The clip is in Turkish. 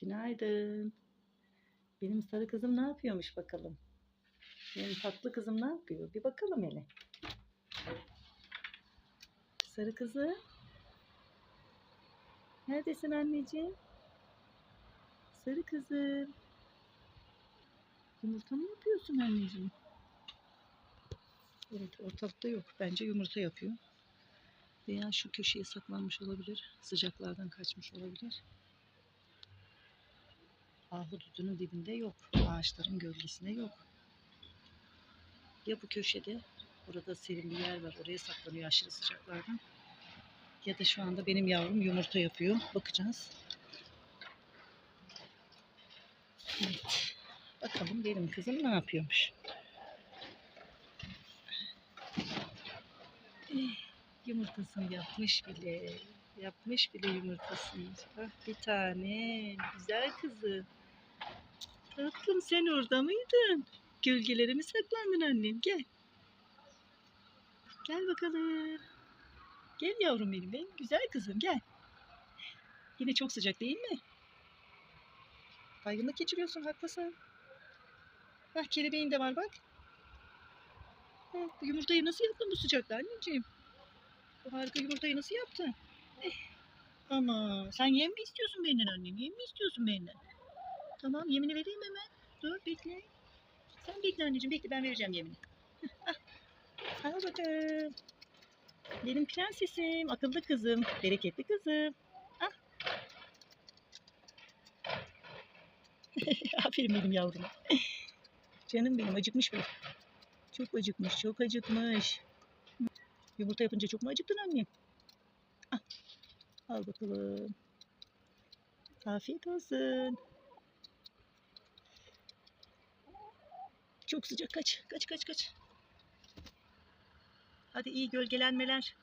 Günaydın. Benim sarı kızım ne yapıyormuş bakalım. Benim tatlı kızım ne yapıyor? Bir bakalım hele. Sarı kızı. Neredesin anneciğim? Sarı kızım. Yumurta mı yapıyorsun anneciğim? Evet ortalıkta yok. Bence yumurta yapıyor. Veya şu köşeye saklanmış olabilir. Sıcaklardan kaçmış olabilir. Ahududunun dibinde yok. Ağaçların gölgesinde yok. Ya bu köşede, orada serin bir yer var. Oraya saklanıyor aşırı sıcaklardan. Ya da şu anda benim yavrum yumurta yapıyor. Bakacağız. Evet. Bakalım benim kızım ne yapıyormuş. Eh, Yumurtasını yapmış bile. Yapmış bile yumurtasını. Bak bir tane. Güzel kızım. Tatlım sen orada mıydın? Gölgelere mi saklandın annem? Gel. Gel bakalım. Gel yavrum benim. benim güzel kızım gel. Yine çok sıcak değil mi? Baygınlık geçiriyorsun haklısın. Bak kelebeğin de var bak. Bak, yumurtayı nasıl yaptın bu sıcakta anneciğim? Bu harika yumurtayı nasıl yaptın? Eh, ama sen yem mi istiyorsun benden annem? Yem mi istiyorsun benden? Tamam yemini vereyim hemen. Dur bekle. Sen bekle anneciğim bekle ben vereceğim yemini. Al. Al bakalım. Benim prensesim, akıllı kızım, bereketli kızım. Al. Aferin benim yavruma. Canım benim acıkmış bu. Çok acıkmış, çok acıkmış. Yumurta yapınca çok mu acıktın annem? Al, al bakalım. Afiyet olsun. Çok sıcak kaç, kaç, kaç, kaç. Hadi iyi gölgelenmeler.